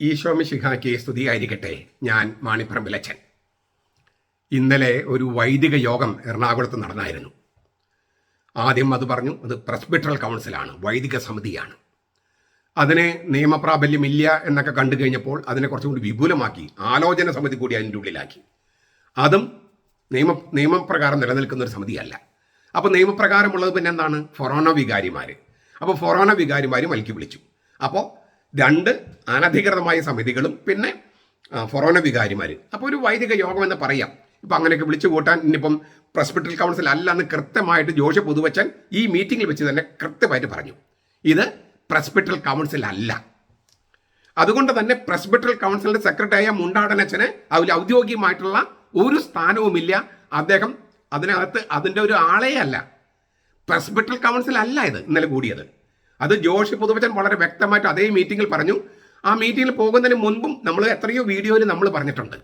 ഈശോമിശിഹായ്ക്ക് സ്തുതിയായിരിക്കട്ടെ ഞാൻ മാണിപ്പറമ്പിലച്ചൻ ഇന്നലെ ഒരു വൈദിക യോഗം എറണാകുളത്ത് നടന്നായിരുന്നു. ആദ്യം അത് പറഞ്ഞു അത് പ്രസ്ബിറ്ററൽ കൗൺസിലാണ് വൈദിക സമിതിയാണ്. അതിന് നിയമപ്രാബല്യമില്ല എന്നൊക്കെ കണ്ടു കഴിഞ്ഞപ്പോൾ അതിനെ കുറച്ചും കൂടി വിപുലമാക്കി ആലോചന സമിതി കൂടി അതിന്റെ ഉള്ളിലാക്കി. അതും നിയമ നിയമപ്രകാരം നിലനിൽക്കുന്ന ഒരു സമിതിയല്ല. അപ്പോൾ നിയമപ്രകാരമുള്ളത് പിന്നെ എന്താണ് ഫൊറോണ വികാരിമാർ അപ്പോൾ ഫൊറോണ വികാരിമാർ മലക്കി വിളിച്ചു. അപ്പോൾ രണ്ട് അനധികൃതമായ സമിതികളും പിന്നെ ഫൊറോന വികാരിമാർ അപ്പോൾ ഒരു വൈദിക യോഗം എന്ന് പറയാം. ഇപ്പം അങ്ങനെയൊക്കെ വിളിച്ചു കൂട്ടാൻ ഇനിയിപ്പം പ്രസ്പിറ്റൽ കൗൺസിൽ അല്ല എന്ന് കൃത്യമായിട്ട് ജോഷ പുതുവച്ചൻ ഈ മീറ്റിംഗിൽ വെച്ച് തന്നെ കൃത്യമായിട്ട് പറഞ്ഞു. ഇത് പ്രസ്പിറ്റൽ കൗൺസിൽ അല്ല. അതുകൊണ്ട് തന്നെ പ്രസ്ബിറ്റൽ കൗൺസിലിന്റെ സെക്രട്ടറിയായ മുണ്ടാടനച്ചന് അതിൽ ഔദ്യോഗികമായിട്ടുള്ള ഒരു സ്ഥാനവുമില്ല. അദ്ദേഹം അതിനകത്ത് അതിന്റെ ഒരു ആളേ അല്ല. പ്രസ്ബിറ്റൽ കൗൺസിൽ അല്ല ഇത് ഇന്നലെ കൂടിയത്. അത് ജോഷി പുതുവച്ചൻ വളരെ വ്യക്തമായിട്ട് അതേ മീറ്റിംഗിൽ പറഞ്ഞു. ആ മീറ്റിംഗിൽ പോകുന്നതിന് മുൻപും നമ്മൾ എത്രയോ വീഡിയോയിൽ നമ്മൾ പറഞ്ഞിട്ടുണ്ട്.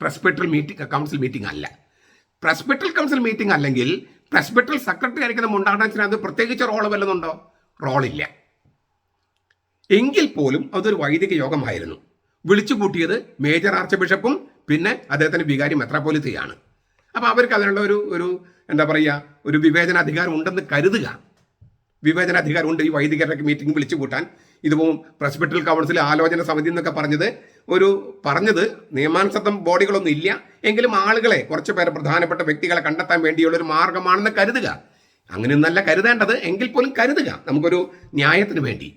പ്രസ്ബിറ്റൽ മീറ്റിംഗ് കൗൺസിൽ മീറ്റിംഗ് അല്ല. പ്രസ്ബിറ്റൽ കൗൺസിൽ മീറ്റിംഗ് അല്ലെങ്കിൽ പ്രസ്ബിറ്റൽ സെക്രട്ടറി ആയിരിക്കുന്ന മുണ്ടാടനത്തിന് അത് പ്രത്യേകിച്ച് റോൾ വല്ലതുണ്ടോ റോളില്ല എങ്കിൽ പോലും അതൊരു വൈദിക യോഗമായിരുന്നു. വിളിച്ചു കൂട്ടിയത് മേജർ ആർച്ച് ബിഷപ്പും പിന്നെ അദ്ദേഹത്തിന്റെ വികാരി മെത്രാപോലിത്തയാണ് അപ്പോൾ അവർക്ക് അതിനുള്ള ഒരു ഒരു എന്താ പറയുക ഒരു വിവേചനാധികാരം ഉണ്ടെന്ന് കരുതുക. വിവേചനാധികാരം ഉണ്ട് ഈ വൈദികരുടെ മീറ്റിംഗ് വിളിച്ചു കൂട്ടാൻ. ഇതിപ്പോൾ പ്രസ്ബിറ്റൽ കൗൺസിൽ ആലോചന സമിതി എന്നൊക്കെ പറഞ്ഞത് ഒരു പറഞ്ഞത് നിയമാനുസൃതം ബോഡികളൊന്നും ഇല്ല. എങ്കിലും ആളുകളെ കുറച്ച് പേരെ പ്രധാനപ്പെട്ട വ്യക്തികളെ കണ്ടെത്താൻ വേണ്ടിയുള്ള ഒരു മാർഗമാണെന്ന് കരുതുക. അങ്ങനെയൊന്നല്ല കരുതേണ്ടത്. എങ്കിൽ പോലും കരുതുക. നമുക്കൊരു ന്യായത്തിന് വേണ്ടി.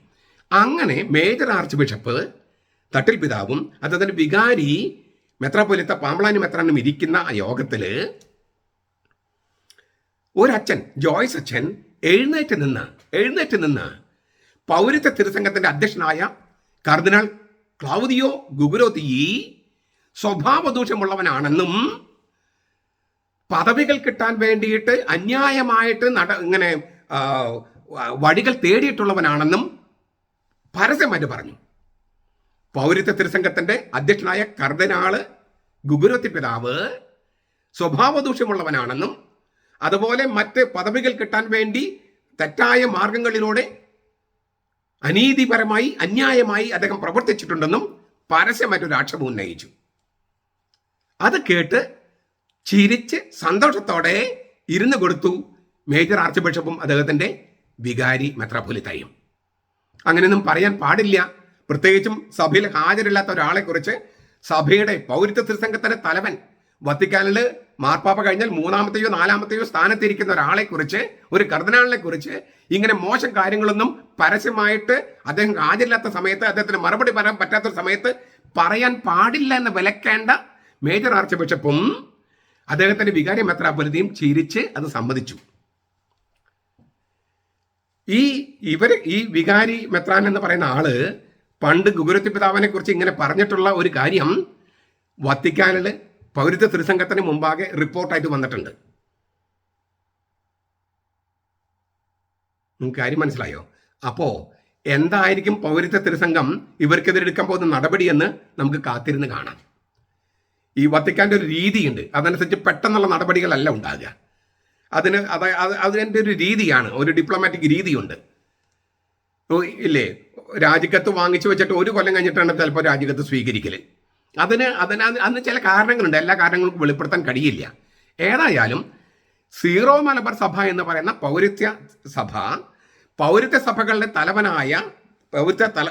അങ്ങനെ മേജർ ആർച്ച് ബിഷപ്പ് തട്ടിൽ പിതാവും അദ്ദേഹത്തിന്റെ വികാരി മെത്രാപ്പൊലിത്ത പാമ്പളാനി മെത്രാനും ഇരിക്കുന്ന യോഗത്തിൽ ഒരച്ഛൻ ജോയ്സ് അച്ഛൻ എഴുന്നേറ്റ് നിന്ന് എഴുന്നേറ്റ് നിന്ന് പൗരത്വ തിരുസംഘത്തിന്റെ അധ്യക്ഷനായ കർദിനാൾ ക്ലൗദിയോ ഗുഗുരോത്തി സ്വഭാവദൂഷ്യമുള്ളവനാണെന്നും പദവികൾ കിട്ടാൻ വേണ്ടിയിട്ട് അന്യായമായിട്ട് നട ഇങ്ങനെ വഴികൾ തേടിയിട്ടുള്ളവനാണെന്നും പരസ്യമായിട്ട് പറഞ്ഞു. പൗരത്വ തിരുസംഘത്തിന്റെ അധ്യക്ഷനായ കർദനാൾ ഗുഗുരത്തി പിതാവ് സ്വഭാവദൂഷ്യമുള്ളവനാണെന്നും അതുപോലെ മറ്റ് പദവികൾ കിട്ടാൻ വേണ്ടി തെറ്റായ മാർഗങ്ങളിലൂടെ അനീതിപരമായി അന്യായമായി അദ്ദേഹം പ്രവർത്തിച്ചിട്ടുണ്ടെന്നും പരസ്യമായിട്ടൊരു ആക്ഷേപം ഉന്നയിച്ചു. അത് കേട്ട് ചിരിച്ച് സന്തോഷത്തോടെ ഇരുന്ന് കൊടുത്തു മേജർ ആർച്ച് ബിഷപ്പും അദ്ദേഹത്തിന്റെ വികാരി മെത്രാപൊലിത്തയും അങ്ങനെയൊന്നും പറയാൻ പാടില്ല. പ്രത്യേകിച്ചും സഭയിൽ ഹാജരില്ലാത്ത ഒരാളെ കുറിച്ച് സഭയുടെ പൗരത്വ തിരുസംഘത്തിന്റെ തലവൻ വത്തിക്കാനിൽ മാർപ്പാപ്പ കഴിഞ്ഞാൽ മൂന്നാമത്തെയോ നാലാമത്തെയോ സ്ഥാനത്തിരിക്കുന്ന ഒരാളെ കുറിച്ച് ഒരു കർദിനാളിനെ കുറിച്ച് ഇങ്ങനെ മോശം കാര്യങ്ങളൊന്നും പരസ്യമായിട്ട് അദ്ദേഹം ഹാജരില്ലാത്ത സമയത്ത് അദ്ദേഹത്തിന് മറുപടി പറയാൻ പറ്റാത്ത സമയത്ത് പറയാൻ പാടില്ല എന്ന് വിലക്കേണ്ട മേജർ ആർച്ച് ബിഷപ്പും അദ്ദേഹത്തിന്റെ വികാരി മെത്രാപൊലിതയും ചിരിച്ച് അത് സമ്മതിച്ചു. ഈ ഇവർ ഈ വികാരി മെത്രാൻ എന്ന് പറയുന്ന ആൾ പണ്ട് ഗുരുത്തി പിതാവിനെ കുറിച്ച് ഇങ്ങനെ പറഞ്ഞിട്ടുള്ള ഒരു കാര്യം വത്തിക്കാനിൽ പൗരത്വ തിരുസംഘത്തിന് മുമ്പാകെ റിപ്പോർട്ടായിട്ട് വന്നിട്ടുണ്ട്. നിങ്ങൾക്ക് കാര്യം മനസ്സിലായോ? അപ്പോ എന്തായിരിക്കും പൗരത്വ തിരുസംഘം ഇവർക്കെതിരെ എടുക്കാൻ പോകുന്ന നടപടിയെന്ന് നമുക്ക് കാത്തിരുന്ന് കാണാം. ഈ വത്തിക്കാന്റെ ഒരു രീതിയുണ്ട്. അതനുസരിച്ച് പെട്ടെന്നുള്ള നടപടികളല്ല ഉണ്ടാകുക അതിന് അതായത് അത് അതിന്റെ ഒരു രീതിയാണ് ഒരു ഡിപ്ലോമാറ്റിക് രീതിയുണ്ട്. ഇല്ലേ? രാജിക്കത്ത് വാങ്ങിച്ചു വെച്ചിട്ട് ഒരു കൊല്ലം കഴിഞ്ഞിട്ടാണ് ചിലപ്പോൾ രാജിക്കത്ത് സ്വീകരിക്കൽ. അതിന് അതിന് അതിന് ചില കാരണങ്ങളുണ്ട്. എല്ലാ കാരണങ്ങൾക്കും വെളിപ്പെടുത്താൻ കഴിയില്ല. ഏതായാലും സീറോ മലബാർ സഭ എന്ന് പറയുന്ന പൗരത്യ സഭ പൗരത്യ സഭകളുടെ തലവനായ പൗരത്യ തല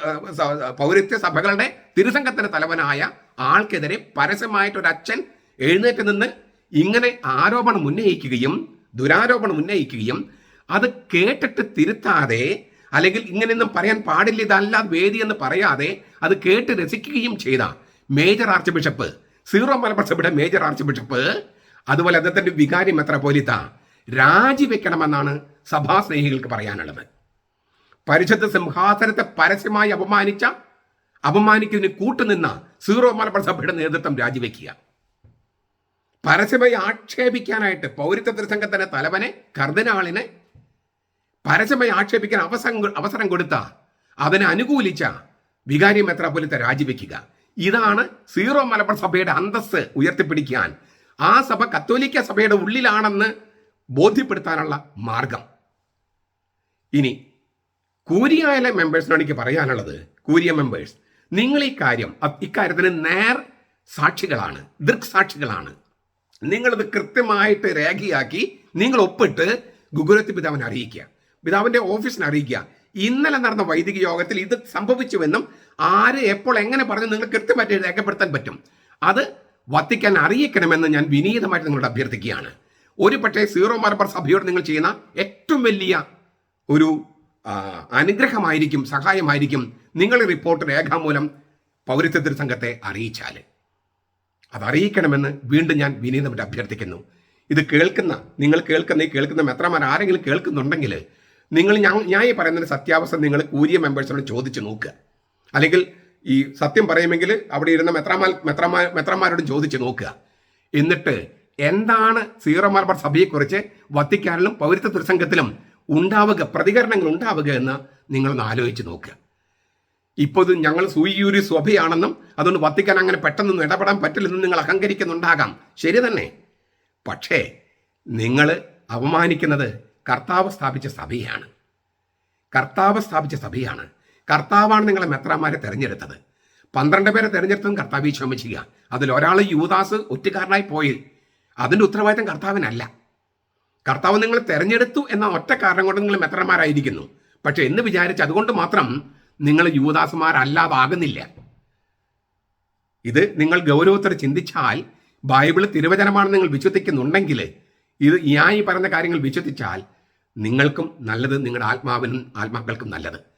പൗരത്യ സഭകളുടെ തിരുസംഘത്തിന്റെ തലവനായ ആൾക്കെതിരെ പരസ്യമായിട്ട് ഒരു അച്ഛൻ എഴുന്നേറ്റ് നിന്ന് ഇങ്ങനെ ആരോപണം ഉന്നയിക്കുകയും ദുരാരോപണം ഉന്നയിക്കുകയും അത് കേട്ടിട്ട് തിരുത്താതെ അല്ലെങ്കിൽ ഇങ്ങനെയൊന്നും പറയാൻ പാടില്ല ഇതല്ല വേദി എന്ന് പറയാതെ അത് കേട്ട് രസിക്കുകയും ചെയ്ത major archbishop Syro Malabar സഭയുടെ മേജർ ആർച്ച് ബിഷപ്പ് അതുപോലെ അദ്ദേഹത്തിന്റെ വികാരി മെത്രപോലിത്ത രാജിവെക്കണമെന്നാണ് സഭാസ്നേഹികൾക്ക് പറയാനുള്ളത്. പരിശുദ്ധ സിംഹാസനത്തെ പരസ്യമായി അപമാനിച്ച അപമാനിക്കുന്നതിന് കൂട്ടുനിന്ന സീറോ മലബാർ സഭയുടെ നേതൃത്വം രാജിവെക്കുക. പരസ്യമായി ആക്ഷേപിക്കാനായിട്ട് പൗരത്വ തിരുസംഘത്തിന്റെ തലവനെ കർദിനാളിനെ പരസ്യമായി ആക്ഷേപിക്കാൻ അവസരം അവസരം കൊടുത്ത അതിനെ അനുകൂലിച്ച വികാരി മെത്രാപൊലിത്തെ രാജിവെക്കുക. ഇതാണ് സീറോ മലബാർ സഭയുടെ അന്തസ് ഉയർത്തിപ്പിടിക്കാൻ. ആ സഭ കത്തോലിക്ക സഭയുടെ ഉള്ളിലാണെന്ന് ബോധ്യപ്പെടുത്താനുള്ള മാർഗം. ഇനി കൂരിയായാലെ മെമ്പേഴ്സിനോട് എനിക്ക് പറയാനുള്ളത് കൂരിയ മെമ്പേഴ്സ് നിങ്ങൾ ഈ കാര്യം ഇക്കാര്യത്തിന് നേർ സാക്ഷികളാണ് ദൃക്സാക്ഷികളാണ്. നിങ്ങളിത് കൃത്യമായിട്ട് രേഖയാക്കി നിങ്ങൾ ഒപ്പിട്ട് ഗുഗുലത്തി പിതാവിനെ അറിയിക്കുക. പിതാവിന്റെ ഓഫീസിനെ അറിയിക്കുക. ഇന്നലെ നടന്ന വൈദിക യോഗത്തിൽ ഇത് സംഭവിച്ചുവെന്നും ആര് എപ്പോൾ എങ്ങനെ പറഞ്ഞു നിങ്ങൾ കൃത്യമായിട്ട് രേഖപ്പെടുത്താൻ പറ്റും? അത് വത്തിക്കാൻ അറിയിക്കണമെന്ന് ഞാൻ വിനീതമായിട്ട് നിങ്ങളോട് അഭ്യർത്ഥിക്കുകയാണ്. ഒരു പക്ഷേ സീറോ മലബാർ സഭയോട് നിങ്ങൾ ചെയ്യുന്ന ഏറ്റവും വലിയ ഒരു അനുഗ്രഹമായിരിക്കും സഹായമായിരിക്കും നിങ്ങൾ റിപ്പോർട്ട് രേഖാമൂലം പൗരത്വത്തിൽ സംഘത്തെ അറിയിച്ചാൽ. അതറിയിക്കണമെന്ന് വീണ്ടും ഞാൻ വിനീതമായിട്ട് അഭ്യർത്ഥിക്കുന്നു. ഇത് കേൾക്കുന്ന നിങ്ങൾ കേൾക്കുന്ന ഈ കേൾക്കുന്ന മെത്രമാർ ആരെങ്കിലും കേൾക്കുന്നുണ്ടെങ്കിൽ നിങ്ങൾ ഞാൻ ഞാൻ ഈ പറയുന്നതിന് സത്യാവസ്ഥ നിങ്ങൾ കൂരിയ മെമ്പേഴ്സിനോട് ചോദിച്ചു നോക്കുക. അല്ലെങ്കിൽ ഈ സത്യം പറയുമെങ്കിൽ അവിടെ ഇരുന്ന മെത്രാമാൽ മെത്രാമാ മെത്രമാരോട് ചോദിച്ച് നോക്കുക. എന്നിട്ട് എന്താണ് സീറോ മലബാർ സഭയെക്കുറിച്ച് വത്തിക്കാനിലും പൗരത്വ തിരുസംഘത്തിലും ഉണ്ടാവുക പ്രതികരണങ്ങൾ ഉണ്ടാവുക എന്ന് നിങ്ങളൊന്ന് ആലോചിച്ച് നോക്കുക. ഇപ്പോൾ ഇത് ഞങ്ങൾ സൂയൂരി സ്വഭയാണെന്നും അതുകൊണ്ട് വത്തിക്കാൻ അങ്ങനെ പെട്ടെന്നൊന്നും ഇടപെടാൻ പറ്റില്ലെന്നും നിങ്ങൾ അഹങ്കരിക്കുന്നുണ്ടാകാം. ശരി തന്നെ. പക്ഷേ നിങ്ങൾ അപമാനിക്കുന്നത് കർത്താവ് സ്ഥാപിച്ച സഭയാണ്. കർത്താവ് സ്ഥാപിച്ച സഭയാണ്. കർത്താവാണ് നിങ്ങളെ മെത്രാന്മാരെ തെരഞ്ഞെടുത്തത്. പന്ത്രണ്ട് പേരെ തെരഞ്ഞെടുത്തതും കർത്താവ് ശോമിച്ചില്ല അതിൽ ഒരാൾ യുവദാസ് ഒറ്റക്കാരനായി പോയി. അതിന്റെ ഉത്തരവാദിത്തം കർത്താവിനല്ല. കർത്താവ് നിങ്ങൾ തെരഞ്ഞെടുത്തു എന്ന ഒറ്റ കാരണം കൊണ്ട് നിങ്ങൾ മെത്രന്മാരായിരിക്കുന്നു. പക്ഷെ എന്ന് വിചാരിച്ച് അതുകൊണ്ട് മാത്രം നിങ്ങൾ യുവദാസന്മാരല്ലാതാകുന്നില്ല ഇത് നിങ്ങൾ ഗൗരവത്തോടെ ചിന്തിച്ചാൽ ബൈബിൾ തിരുവചനമാണ് നിങ്ങൾ വിശ്വസിക്കുന്നുണ്ടെങ്കിൽ ഇത് ഞാൻ ഈ പറഞ്ഞ കാര്യങ്ങൾ വിശ്വസിച്ചാൽ നിങ്ങൾക്കും നല്ലത് നിങ്ങളുടെ ആത്മാവിനും ആത്മാക്കൾക്കും നല്ലത്.